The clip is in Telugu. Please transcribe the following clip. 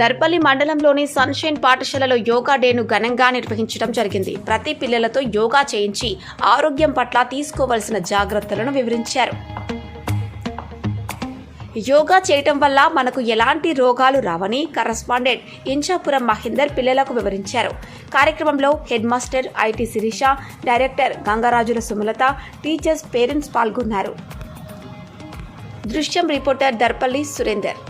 దర్పల్లి మండలంలోని సన్షైన్ పాఠశాలలో యోగా డేను ఘనంగా నిర్వహించడం జరిగింది. ప్రతి పిల్లలతో యోగా చేయించి ఆరోగ్యం పట్ల తీసుకోవలసిన జాగ్రత్తలను వివరించారు. యోగా చేయటం వల్ల మనకు ఎలాంటి రోగాలు రావని కరస్పాండెంట్ ఇంచాపురం మహేందర్ పిల్లలకు వివరించారు. కార్యక్రమంలో head master IT Sirisha director గంగరాజుల Sumalatha teachers parents పాల్గొన్నారు. దృశ్యం రిపోర్టర్ దర్పల్లి సురేందర్.